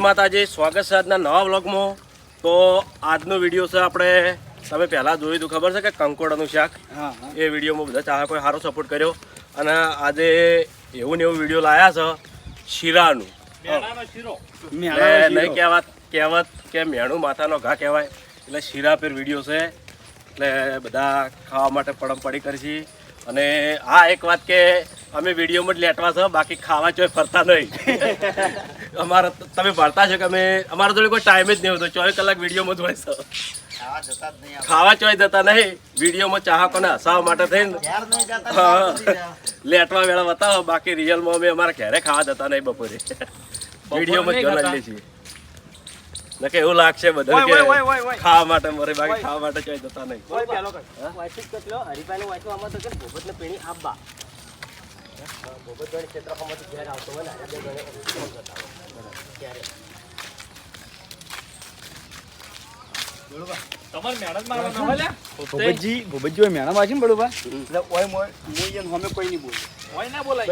જય માતાજી સ્વાગત છે આજના નવા વ્લોગમાં. તો આજનો વીડિયો છે આપણે તમે પહેલાં જોયું હતું ખબર છે કે કંકોડાનું શાક? એ વિડીયોમાં બધા ચાહકોએ સારો સપોર્ટ કર્યો. અને આજે એવું ને એવું વીડિયો લાયા છે શીરાનું. એટલે નહીં કહેવાત કહેવત કે મેણું માતાનો ઘા કહેવાય. એટલે શીરા પર વીડિયો છે. એટલે બધા ખાવા માટે પડમ પડી કરશી અને આ એક વાત કે અમે વિડીયોમાં જ લેટવા છો બાકી ખાવા ચોય ફરતા નહીં. અમારા તમે ભરતા છો કે અમે અમારા જોડે કોઈ ટાઈમ જ નહીં હોતો ચોવીસ કલાક વિડીયોમાં જ હોય છો. ખાવા ચોય જતા નહીં વિડીયોમાં ચાહકોને હસાવવા માટે થઈને હા. લેટવા વેળા બતાવો બાકી રિયલમાં અમે અમારા ઘરે ખાવા જતા નહીં બપોરે. વિડીયોમાં જ જોઈ લઈએ છીએ. નકે એવું લાગશે બધું ઓય, ઓય, ઓય, ઓય, કે ખાવા માટે મરે બાકી ખાવા માટે ક્યાંય જતા નહીં. ભૂપતજી ભૂપતજી ઓય મેણા વાંચી ને બળુભા એટલે ઓય મોય મોય એને હમે કોઈ નહીં બોલે.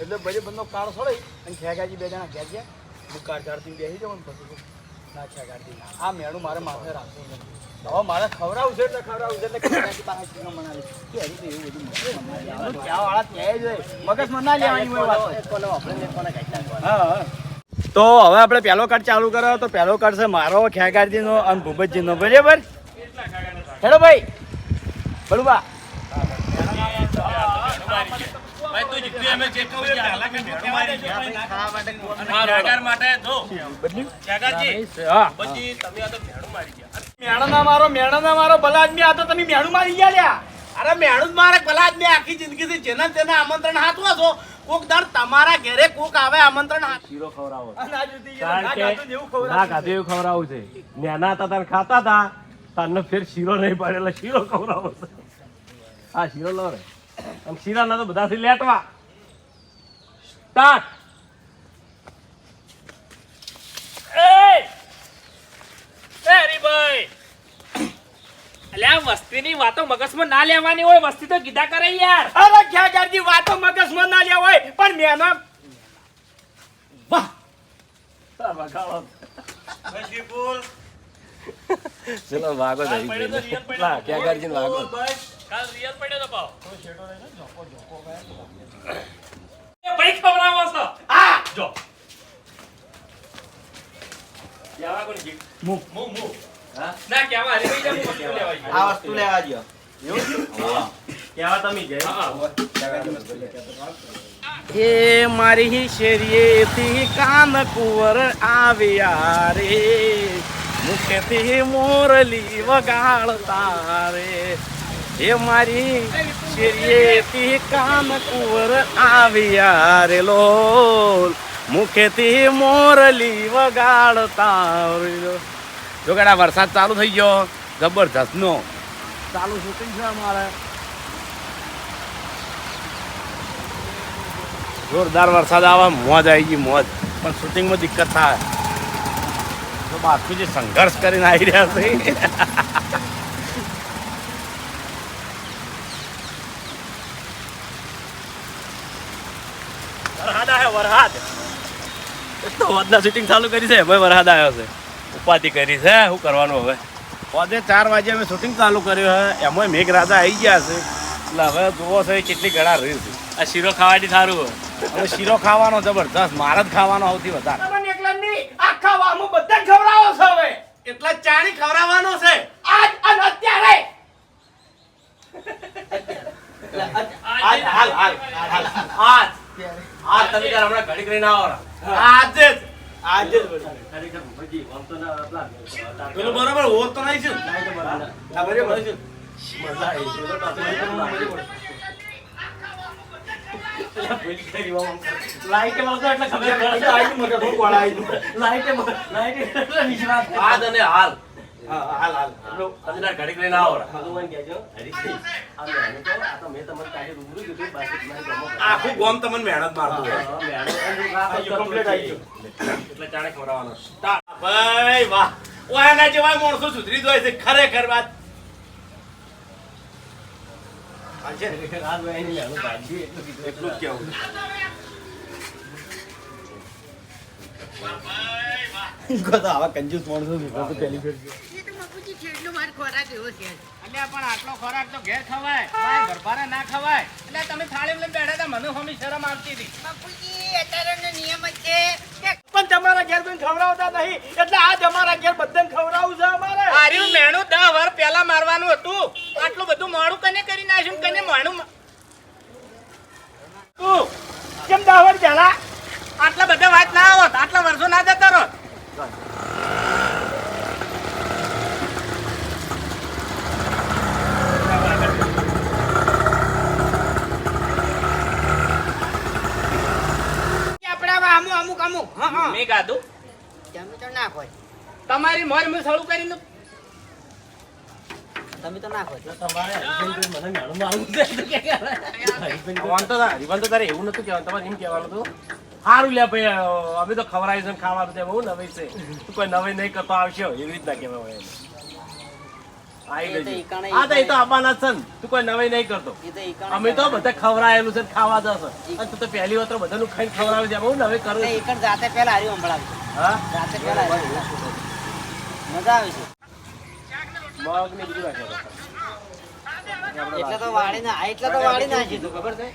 એટલે બજે બંધો કાળ છોડે અને ખેગાજી બે જણા ઘેર ગયા. હું કારથી બેસી જાઉં ને પછી. આ મેણું મારે માથે રાખવું નથી હવે મારે ખવડાવવું છે એટલે ખવડાવવું છે એટલે પાસે ચીનો મનાવી કે હજી તો એવું બધું મગજમાં ક્યાં વાળા ત્યાં જ હોય. મગજમાં ના લેવાની હોય વાત. હા હા. તો હવે આપણે પહેલો કાર્ડ ચાલુ કરો. તો પહેલો કાર્ડ છે મારો ખેગારજીનો અને ભૂપતજીનો. બરાબર? હેડો ભાઈ. બળુબા હા મેણના મારો મેણના મારો ભલા આદમી આ તો તમે મેણું મારી ગયા લ્યા. અરે મેણું જ મારે ભલા આદમી આખી જિંદગીથી જેના તેના આમંત્રણ હાથવા છો. કોક દર તમારા ઘરે કોક આવે આમંત્રણ હાથ શીરો ખવરાવો અને જુદી ના ને ના ખાધું એવું ખવરાવું છે. નાના હતા તને ખાતા હતા. તારને ફેર શીરો નહીં પડે એટલે શીરો ખવરાવો છે. હા શીરો લો રે. અને શીરાના તો બધાથી લેટવા. સ્ટાર્ટ વસ્તીની વાતો મગજમાં ના લેવાની હોય વસ્તી તો કીધા કરે યાર. અરે ખેગારજી વાતો મગજમાં ના લેવા હોય પણ મેના વાહ! ચલો વાગો થઈ ગયો ક્યાં ગાર્જિન વાગો? કાલ રિયલ પડ્યો તો પાવ. એ ભાઈ ખવડાવો છો? આ જો. ક્યાં કોણ ને મુ. મુ ના કેવા હરી ભાઈ જમ વસ્તુ લેવા ગયો આ વસ્તુ લેવા ગયો તમે ગયા? એ મારી શેરીએથી કાન કુંવર આવ્યા રે. મુખેથી મોરલી વગાડતા રે. એ મારી શેરીએથી કામ કુંવર આવ્યા રે લોલ મુખેથી મોરલી વગાડતા જો કેડા વરસાદ ચાલુ થઈ ગયો. જબરજસ્ત નો. ચાલુ શૂટિંગ છે અમારે? જોરદાર વરસાદ આવે, મોજ આવી ગઈ, મોજ. પણ શૂટિંગમાં દિક્કત થાય. તો બાકી જે સંઘર્ષ કરીને આવી રહ્યા છે. તો શૂટિંગ ચાલુ કરી છે. ભાઈ વરસાદ આવ્યો છે. ઉપાધિ કરી છે. શું કરવાનું હવે? પોતે ચાર વાગે અમે શૂટિંગ ચાલુ કર્યું છે. એમાં મેઘરાજા આવી ગયા છે. એટલે હવે જુઓ છે કેટલી ગળા રહી છે. આ શીરો ખાવાથી સારું હોય. હવે શીરો ખાવાનો જબરદસ્ત મારા જ ખાવાનો સૌથી વધારે. તમને એકલા નહીં આખા વામું બધા ખવડાવો છો હવે. એટલા ચાણી ખવડાવવાનો છે. આજ અને અત્યારે. હાલ હાલ હાલ હાલ આજ આજ તમે તાર હમણાં ઘડી કરીને આવો આજે જ. આજે જ ખરેખર ભૂપતજી, આમ તો ના પેલા પેલું બરોબર હોત તો નહીં છે. બરાબર. છે. મજા આવી છે. તો પાછું નહીં કરવું, ભૂલી પડે. પેલા ભૂલી ગઈ આમ. લાઈટે. લાઈટે હાલ. હા, હાલ હાલ. તમે તાર ઘડી કરીને આવો ભગવાન કહેજો. આખું ગોમ તમને મહેનત મારતું. એટલે ચાણે ખવડાવવાનો. ભાઈ વાહ. જેવા માણસો સુધરી જાય છે. ખરેખર વાત. એટલું. એટલું જ કેવું તો આવા કંજૂસ માણસો તો પહેલી ફેર પણ આટલો ખોરાક તો ઘેર ખવાય. બાય ના ખવાય. એટલે તમે થાળી લઈને બેઠા હતા મને હમી શરમ આવતી હતી. બાપુજી અત્યારનો નિયમ જ છે પણ તમારા ઘેર કોઈ ખવડાવતા નહીં. એટલે આજ અમારા ઘેર બધાને ખવડાવું છે અમારે. આર્યું મેણું દસ વાર પહેલા મારવાનું હતું. આટલું બધું મોડું કને કરી નાખ્યું કને મોડું કેમ દસ દાવર પહેલા આટલા બધા વાત ના આવત આટલા વર્ષો ના જતા રહો અમુક અમુક હા હા. મેં ગાધું. તમે તો ના ખોજ તમારી મોર મેં સળું કરીને તમે તો ના ખોજ વાંધો તો ના, હરિભાન તો તારે એવું નતું કહેવાનું. તમારે એમ કહેવાનું હતું સારું લે ભાઈ અમે તો ખવડાવી છે ખાવાનું છે બહુ નવી છે. તું કોઈ નવી નહીં કરતો આવશે એવી રીતના કહેવાય હોય તો લેજે. ઈકાણે હા તો એ તો આવવાના છે ને. તું કોઈ નવી નહીં કરતો. અમે તો બધા ખવડાયેલું છે ખાવા જશે અને તું તો પહેલી વાર તો બધાનું ખાઈને ખવડાવે છે બહુ નવી કરું એક જાતે પહેલા હારી સંભળાવજો હા? જાતે પહેલા મજા આવે છે. મગ ને બીજું રાખ્યા એટલે તો વાળી ના એટલે તો વાળી ના તું ખબર છે?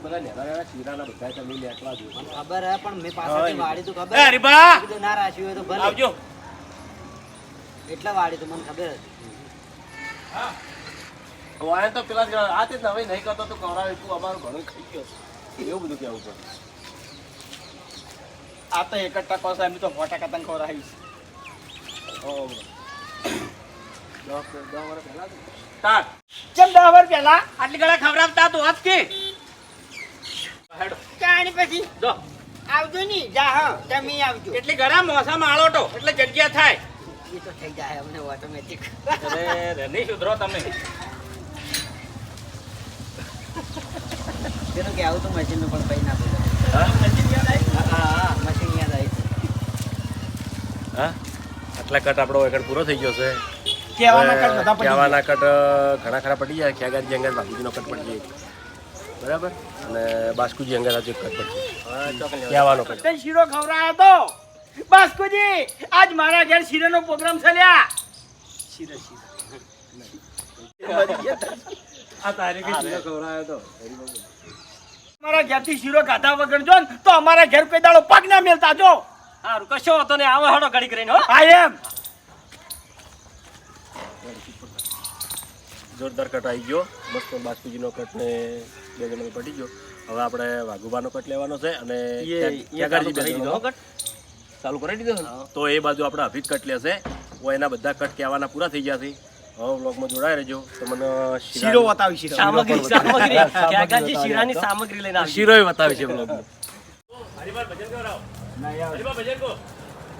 તું બધા નેના નેના શીરાના બધા તમે લેટવા જો ખબર હે પણ મેં પાછળથી વાળી તું ખબર એ હરીબા! કીધું ના રાખ્યું હોય તો ભલે. આવજો. એટલે વાળી તું મને ખબર હતી. વાયન તો પેલા આ તે નવી નહીં કરતો તું ખવડાવે તું અમારું ઘણું ખાઈ ગયો. એવું બધું કહેવું પડે. આ તો એક જ ટકો છે તો સો ટકા તને ખવડાવીશ ઓ, દસ દસ વર્ષ પહેલા સ્ટાર્ટ. કેમ દાવર પહેલા? આટલી ગળા ખવડાવતા તો આજ કે? ચાણી પછી? જો. આવજો ની. જા હા તમે આવજો. એટલી ગળા મોસા માળોટો એટલે જગ્યા થાય. એ તો થઈ જાય અમને ઓટોમેટિક અરે નહીં સુધરો તમે. પેલું કે આવું તો મશીનનું પણ પૈ ના બોલે હા? હા હા મશીન યાદ આવી હા? આટલા કટ આપણો એકડ પૂરો થઈ ગયો છે. કેવાના કટ ઘણા ખરા પડી જાય ખેગાજી અંગર બાપુજીનો કટ પડી જાય બરાબર? અને બાસ્કુજી અંગર હજુ એક કટ પડી જાય કહેવાનો કટ. શીરો ખવડાયો તો બાસ્કુજી આજ મારા ઘેર શીરાનો પ્રોગ્રામ છે લ્યા. શીરો આ તારીખે શીરો ખવડાવ્યો તો. મારા ઘેરથી શીરો ખાધા વગર જો ને તો અમારા ઘેર કોઈ દાડો પગ ના મેલતા જો. સારું કશો હતો ને આવો હાડો ઘડી કરીને હો એમ. જોરદાર કટ આવી ગયો. મસ્ત બાસ્કુજીનો કટ ને બે જણનો પડી ગયો. હવે આપણે વાઘુબાનો કટ લેવાનો છે અને ચાલુ કરી દીધો તો એ બાજુ આપણે અભિત કટ લેશે તો એના બધા કટ કહેવાના પૂરા થઈ ગયા છે. હવે બ્લોગમાં જોડાઈ રહેજો. તમને શીરો બતાવી શીરો. સામગ્રી સામગ્રી. શીરાની સામગ્રી લઈને આવી? શીરોય બતાવી છે બ્લોગમાં નહીં આવે હરીબા ભજન કો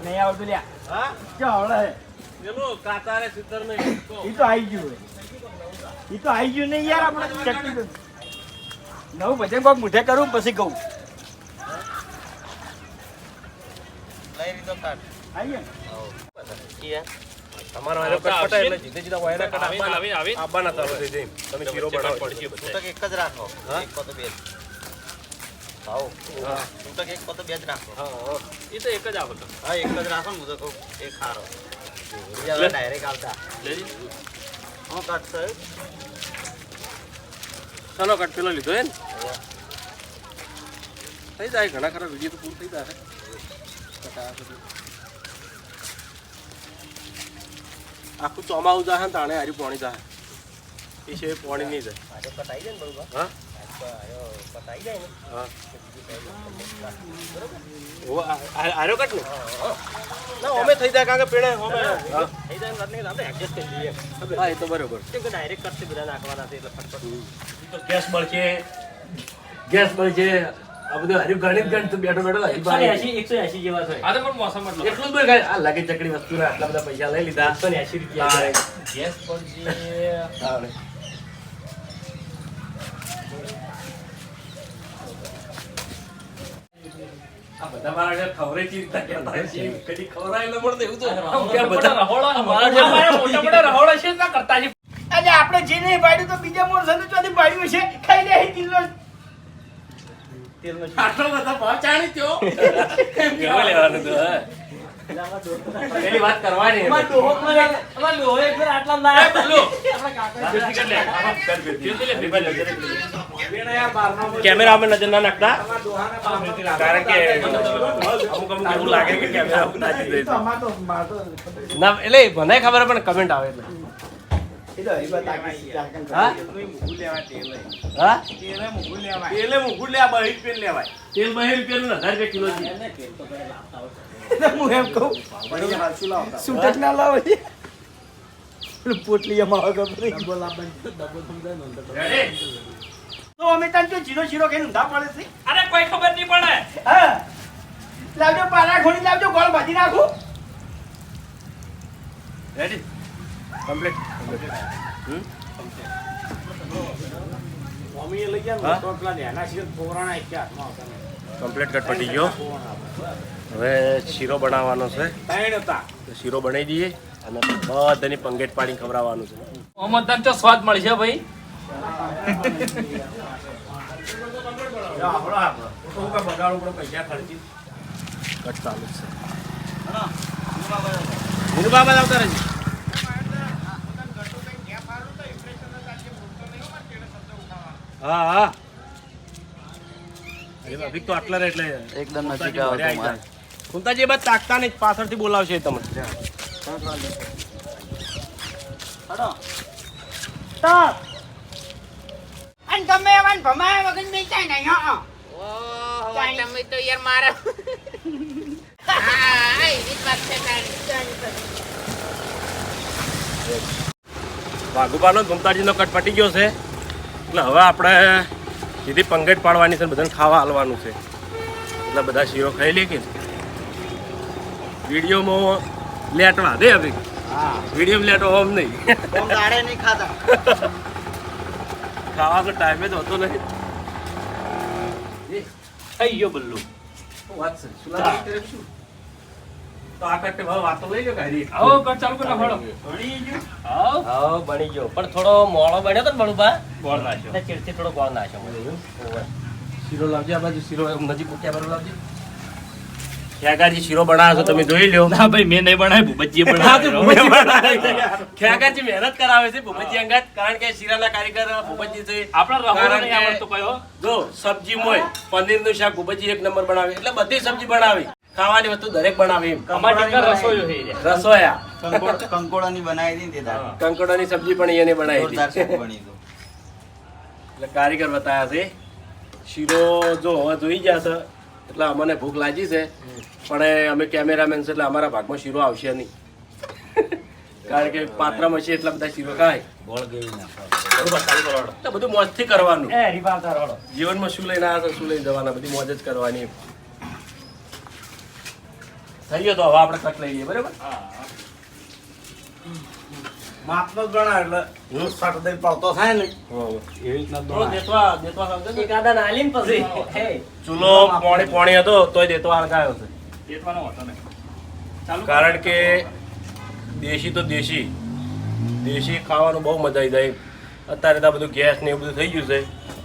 નહીં આવતું લ્યા. હા? ક્યાં આવડે? પેલો કાતારે સિત્તર નહીં એ તો આવી ગયું એ તો આવી ગયું નહીં યાર આપણે. ચટણી તો નવું ભજન કોક મુઠે કરું પછી કહું આવીએ ને? તમારો વાયરો કટ પટાય એટલે જીતે જીતા વાયરા કટ આપવાના આવીને, આવીને. આપવાના ચાલુ થઈ જાય તમે શીરો બનાવો. પડશે એક જ રાખો. એક પતો બે. ભાવ હું. તો એક પતો બે જ રાખો. હા હા. એ તો એક જ આપો તો. હા એક જ રાખો ને હું તો કહું એક ખારો બીજા ડાયરેક્ટ આવતા. લેજી. હું કાઢતો ચાલો કટ પેલો લીધો હે ને થઈ જાય ઘણા ખરા વીડિયો તો પૂરું થઈ જાય. આખું ચોમાવું જાય ને તાણે હારી પાણી જાય એ છે પાણી નહીં જાય. આજે પતાઈ જાય ને બરોબર. હા? આર્યો કટ ને ના અમે થઈ જાય કારણ કે પેણે અમે થઈ જાય ને આપણે એડજસ્ટ કરી લઈએ હા, એ તો બરોબર કેમ કે ડાયરેક્ટ કરશે બધા નાખવાના છે એટલે ફટફટ તો ગેસ મળશે ગેસ મળશે આ બધું હરી ગણિત ગણિત બેઠો બેઠો હરીભાઈ આ તો પણ મોસમ એટલું જ બોલ આ લાગે ચકડી વસ્તુ આટલા બધા પૈસા લઈ લીધા. ગેસ પર જે તાણે. આ બધા મારા ખવરે છે. કદી ખવરાયેલો મળે એવું તો બધા મોટા મોટા છે ના કરતા છે. અને આપણે જે નહીં પાડ્યું તો બીજા માણસોને ચોથી પાડ્યું છે ખાઈ લે કિલ્લો આટલો બધા ભાવ ચાણી ત્યો. એમ લેવાનું તો, હા. પેલી વાત કરવાની અમાર ડોહો અમાર ડોહો એક વાર આટલા ના એ આપણા કાકા જલ્દી કરી લે. જલ્દી લે, ભેગા કેમેરા અમે નજર ના નાખતા? કારણ કે અમુક અમુક એવું લાગે કે કેમેરા ના એટલે મને ખબર પણ કમેન્ટ આવે એટલે. તેલ બહેર બહી રૂપિયાનું હજાર રૂપિયા કિલો છે. હું એમ કહું છૂટક ના લાવો પોટલી એમાં ખબર તો. અમે તને તો જીરો જીરો કઈ ઊંધા પડે છે. અરે કોઈ ખબર નહીં પડે. હા. લાવજો પારા ખોલી લાવજો ગોળ ભાજી નાખું. રેડી કમ્પ્લીટ મમ્મીએ લઈ ગયા તો પેલા નેના છે પોરાણા એક હાથમાં આવતા. કમ્પ્લીટ કટ પટી ગયો. હવે શીરો બનાવવાનો છે. તો શીરો બનાવી દઈએ અને બધાની પંગેટ પાણી ખવડાવવાનું છે. મોહમ્મદ તો સ્વાદ ભાઈ? પડે પૈસા ખર્ચી કટ ચાલુ છે હા હા. અરે ભાભી તો આટલા એટલે એકદમ નજીક આવો કુંતાજી બસ તાકતા નહીં પાછળથી બોલાવશે તમને. અને તમે એવાને ભમાયા વગર બેચાય નહીં હા. તમે તો યાર મારા હા એવી જ વાત છે વાઘુબાનો ગુમતાજીનો કટ પટી ગયો છે. એટલે હવે આપણે સીધી પંગેટ પાડવાની છે બધાને ખાવા હાલવાનું છે. એટલે બધા શીરો ખાઈ લે કે વિડીયોમાં લેટવા દે હવે. વીડિયો લેટો હોમ નહીં. ખાતા. ખાવાનો ટાઈમે જ હોતો નહીં. થઈ ગયો બલ્લુ. વાત છે? તો આ કટ્ટે ભાવ વાતો લઈ લો ગાડી. આવો કર ચાલુ કરો ફળો આવો હા બની ગયો. પણ થોડો મોળો બન્યો તો બળુબા ગોળ નાખ્યો. એટલે ચીડથી થોડો ગોળ નાખ્યો શીરો લાવજે આ બાજુ શીરો નજીક મૂક્યા બરોબર લાવજે. ખ્યાગાજી શીરો બનાવ્યો છો તમે જોઈ લ્યો. ના ભાઈ મેં નહીં બનાવી ભૂપતજી બનાવ્યો ખ્યાગાજી મહેનત કરાવે છે ભૂપતજી અંગત? કારણ કે શીરાના કારીગર ભૂપતજી છે. આપણા આવડતો કયો જો સબ્જી મોય પનીરનું શાક ભૂપતજી એક નંબર બનાવે. એટલે બધી સબ્જી બનાવી. ખાવાની વસ્તુ દરેક બનાવી. રસોયા. કંકોડ- કંકોડાની બનાવી દીધી ને તે દાડે. કંકોડાની સબ્જી પણ એને બનાવી હતી. એટલે કારીગર બતાવ્યા છે. શીરો જો હવે જોઈ છે. એટલે અમને ભૂખ લાગી છે. પણ એ અમે કેમેરામેન છે એટલે અમારા ભાગમાં શીરો આવશે નહીં. કારણ કે પાત્રમાં છે એટલા બધા શીરો ખાય. બધું મોજથી કરવાનું. જીવનમાં શું લઈને આવ્યા છે શું લઈને જવાના? બધી મોજ જ કરવાની થઈ ગયો તો હવે આપણે કટ લઈ લઈએ બરાબર? માપનો ગણા એટલે સટ દઈ પડતો થાય ને. એવી રીતના થોડો દેતવા દેતવા સમજો ને? ચૂલો પોણી પોણી હતો તોય દેતવા હળગાયો છે. હતો. કારણ કે દેશી તો દેશી. દેશી ખાવાનું બહુ મજા આવી જાય. અત્યારે તો આ બધું ગેસ ને એવું બધું થઈ ગયું છે.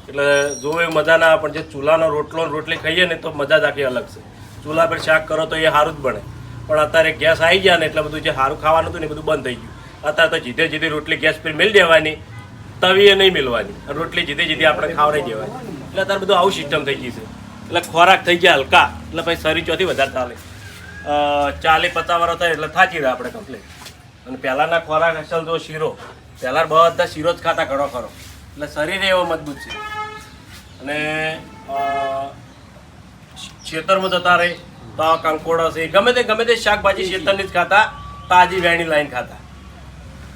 એટલે જોવે એ મજા ના પણ જે ચૂલાનો રોટલો રોટલી ખાઈએ ને તો મજા જ આખી અલગ છે. ચૂલા પર શાક કરો તો એ સારું જ બને. પણ અત્યારે ગેસ આવી ગયા ને એટલે બધું જે સારું ખાવાનું હતું ને બધું બંધ થઈ ગયું. અત્યારે તો જીધે જીધી રોટલી ગેસ પર મેળ દેવાની, તવીએ નહીં મેળવાની રોટલી જીધી જીધી આપણે ખાવડાવી દેવાની. એટલે અત્યારે બધું આવું સિસ્ટમ થઈ ગઈ છે. એટલે ખોરાક થઈ ગયા હલકા. એટલે પછી શરીર ચોથી વધારે ચાલે. ચાલી વર્ષ થાય એટલે થાચી રહ્યા આપણે કમ્પ્લીટ અને પહેલાંના ખોરાક અસલ જો શીરો. પહેલાં બધા શીરો જ ખાતા ઘણો ખરો. એટલે શરીર એવો મજબૂત છે. અને ખેતરમાં જતા રહે તો આ કંકોડો છે. ગમે તે ગમે તે શાકભાજી ખેતરની જ. ખાતા તાજી વેણી લાઈન ખાતા.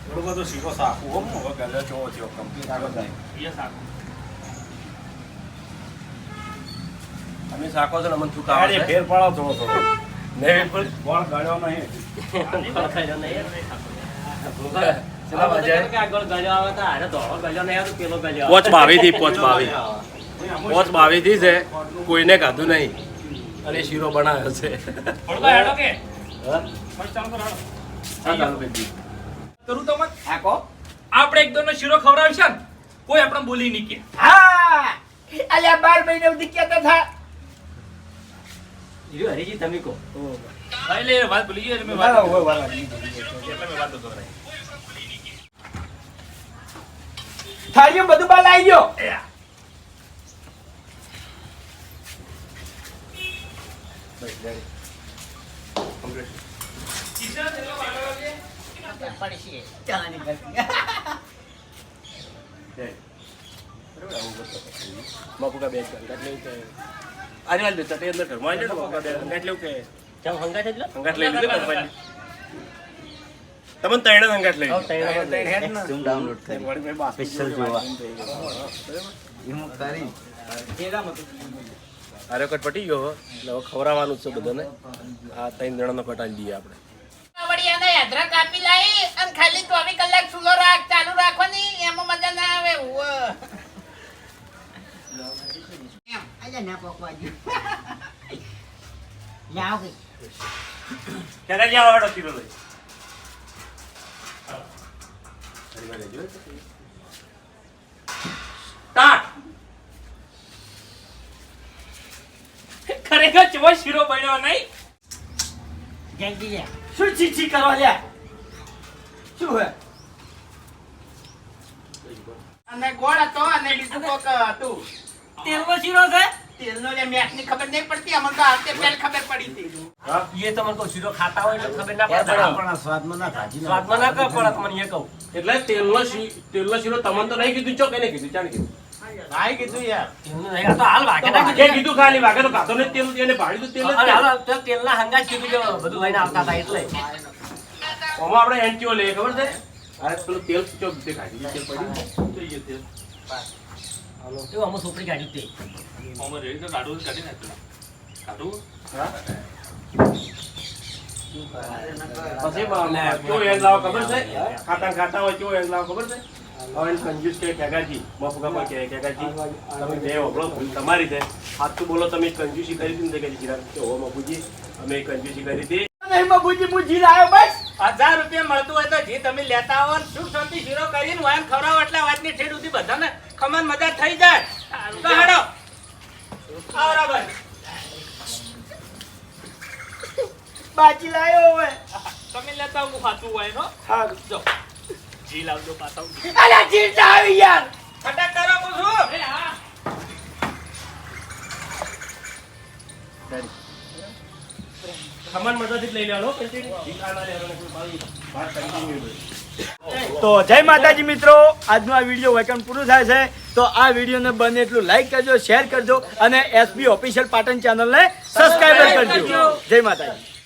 થોડું બધું શીખો સાકું હો હવે ગલ્યો ચોવો થયો કમ્પ્લીટ આગળ જાય અમે શાકો છે ને અમને ગાડી ખાવા ફેર પાડો થોડો થોડો. નહીં પણ ગોળ ગળ્યો નહીં. પોચ બાવી થી પોચ બાવી. પોચ બાવી થી છે કોઈને ખાધું નહીં. અને શીરો બનાવ્યો છે. કરો, આપણે એક દોનો શીરો ખવડાવશે ને કોઈ આપણે બોલી નહીં કે. હા! અલ્યા બાર મહિને સુધી કહેતા થા. હરીજી તમે કહો. ભાઈ લે વાત ભૂલી ગયો એટલે મેં વાત. એટલે મેં વાત તો થાળીમાં બધું બાલ આવી ગયો બાપુકા બે હંગાટ લેવું કે અરે હાલ દે ચટણી અંદર ઘરમાં આવી જાય બે હંગાટ લેવું કે ચમ હંગાત એટલે હંગાટ લઈ લીધું બાપુજી તમને તૈયાર સંગાટ લઈ ઝૂમ ડાઉનલોડ કરી અરે કટ પટી ગયો. એટલે હવે ખવડાવવાનું છે બધાને. આ ત્રણ જણાનો કટાઈ દઈએ આપણે. વળી એને યાત્રા કાપી લાવી અને ખાલી ચોવીસ કલાક ચૂલો રાખ ચાલુ રાખવાની એમાં મજા ના આવે ઉવ્વ. એમ. અલ્યા ના પકવા દે લાવ ગઈ ક્યારે જ્યાં આવડો તીરો લઈ સ્ટાર્ટ ખરેખર ચવો શીરો બન્યો નહીં. જલ્દી જા શું ચીચી કરવા લ્યા શું હે? અને ગોળ હતો અને બીજું કોક હતું. તેલનો શીરો છે? તેલનો જે મેઠની ખબર નહીં પડતી. અમને તો હાથે પહેલ ખબર પડી હતી. એ તમને કહું શીરો ખાતા હોય એટલે ખબર ના પડે. સ્વાદમાં ના ભાજી સ્વાદમાં ના પડે તમને એ કહું. એટલે તેલનો શી- તેલનો શીરો તમને તો નહીં કીધું. ચો કે નહીં કીધું? ચાણ કીધું? ભાઈ કીધું યાર તેલનું નહીં, આ તો હાલ વાગે ના કીધું ખાલી વાગે તો કાતો ને તેલ એને ભાડી તો તેલ જ હાલ. હાલ, તો કીધું? કે બધું લઈને આવતા હતા એટલે. આમાં આપણે એન્ટીઓ લઈએ ખબર છે? અરે પેલું તેલ ચો તે કાઢી તેલ પડ્યું જોઈએ તેલ. તે રેડી તો કાઢી નાખ્યું. કાઢવું પછી કેવો લાવો ખબર છે? ખાતા ખાતા હોય કેવો એન્ડ લાવો ખબર છે? એને કંજૂસ કે કેગાજી મફુકા કે કેગાજી તમે બે ઓગળો ભૂલ તમારી છે. સાચું બોલો તમે કંજૂસી કરી હતી ને કે જીરા કે હો મફુજી અમે કંજૂસી કરી હતી. નહીં બાબુજી હું જીત આવ્યો બસ. હજાર રૂપિયા મળતું હોય તો જે તમે લેતા આવો સુખ શાંતિ શીરો કરીને વાયમ ખવડાવો એટલે વાતની ઠેડ સુધી બધાને ખમણ મજા થઈ જાય. તો હેડો. આવરા બાજી લાયો હવે. તમે લેતા હું ખાતું હોય નો હા જો. જી લાવજો પાછા. અલ્યા જીત આવી યાર ફટાક કરો પૂછું જ વાત કરી તો જય માતાજી મિત્રો આજનો આ વીડિયો વેકન પૂરું થાય છે. તો આ વિડીયોને બને એટલું લાઈક કરજો શેર કરજો અને એસબી ઓફિશિયલ પાટણ ચેનલને સબસ્ક્રાઈબર કરજો. જય માતાજી.